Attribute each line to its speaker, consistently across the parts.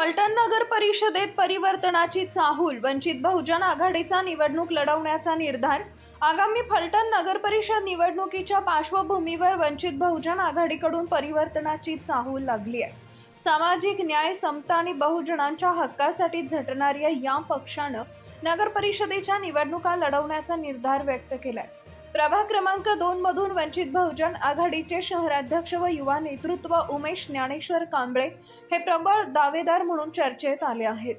Speaker 1: फलटण नगर परिषदेत परिवर्तनाची चाहूल वंचित बहुजन आघाडीचा निवडणूक लढवण्याचा निर्धार आगामी फलटण नगर परिषद निवडणुकीच्या पार्श्वभूमीवर वंचित बहुजन आघाडीकडून परिवर्तनाची चाहूल लागली आहे. सामाजिक न्याय समता आणि बहुजनांच्या हक्कासाठी झटणाऱ्या या पक्षानं नगर परिषदेच्या निवडणुका लढवण्याचा निर्धार व्यक्त केला आहे प्रभाग क्रमांक दोन मधून वंचित बहुजन आघाडीचे शहराध्यक्ष व युवा नेतृत्व उमेश ज्ञानेश्वर कांबळे हे प्रबळ दावेदार म्हणून चर्चेत आले आहेत.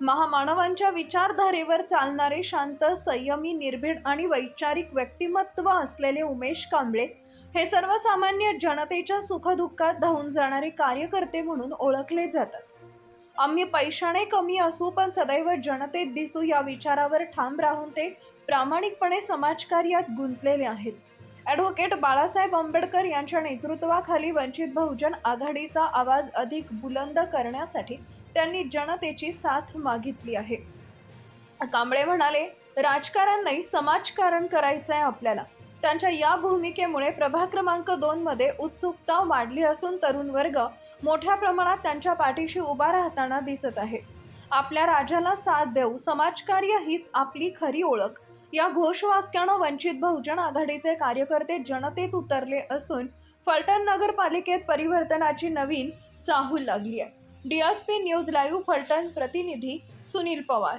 Speaker 1: महामानवांच्या विचारधारेवर चालणारे शांत संयमी निर्भीड आणि वैचारिक व्यक्तिमत्व असलेले उमेश कांबळे हे सर्वसामान्य जनतेच्या सुखदुःखात धावून जाणारे कार्यकर्ते म्हणून ओळखले जातात. आम्ही पैशाने कमी असू पण सदैव जनतेत दिसू या विचारावर ठाम राहून ते प्रामाणिकपणे समाजकार्यात गुंतलेले आहेत. ॲडव्होकेट बाळासाहेब आंबेडकर यांच्या नेतृत्वाखाली वंचित बहुजन आघाडीचा आवाज अधिक बुलंद करण्यासाठी त्यांनी जनतेची साथ मागितली आहे. कांबळे म्हणाले राजकारण नाही समाजकारण करायचं आहे आपल्याला. त्यांच्या या भूमिकेमुळे प्रभाग क्रमांक दोनमध्ये उत्सुकता वाढली असून तरुण वर्ग मोठ्या प्रमाणात त्यांच्या पाठीशी उभा राहताना दिसत आहे. आपल्या राजाला साथ देऊ समाजकार्य हीच आपली खरी ओळख. या घोषवाक्यानं वंचित बहुजन आघाडीचे कार्यकर्ते जनतेत उतरले असून फलटण नगरपालिकेत परिवर्तनाची नवीन चाहूल लागली आहे. डीएसपी न्यूज लाईव्ह फलटण प्रतिनिधी सुनील पवार.